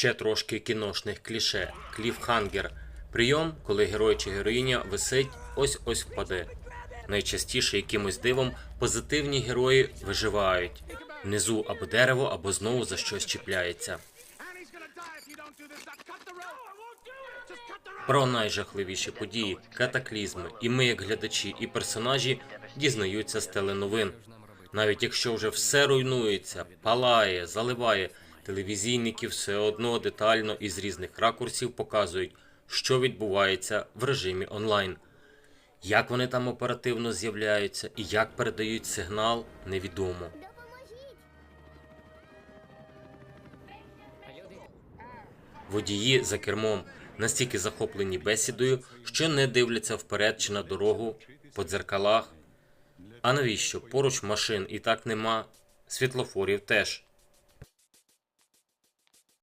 Ще трошки кіношних кліше. Кліфхангер. Прийом, коли герой чи героїня висить, ось ось впаде. Найчастіше якимось дивом позитивні герої виживають. Внизу або дерево, або знову за щось чіпляється. Про найжахливіші події, катаклізми, і ми, як глядачі і персонажі, дізнаються з теленовин. Навіть якщо вже все руйнується, палає, заливає, телевізійники все одно детально і з різних ракурсів показують, що відбувається в режимі онлайн. Як вони там оперативно з'являються і як передають сигнал, невідомо. Водії за кермом настільки захоплені бесідою, що не дивляться вперед чи на дорогу по дзеркалах. А навіщо? Поруч машин і так нема, світлофорів теж.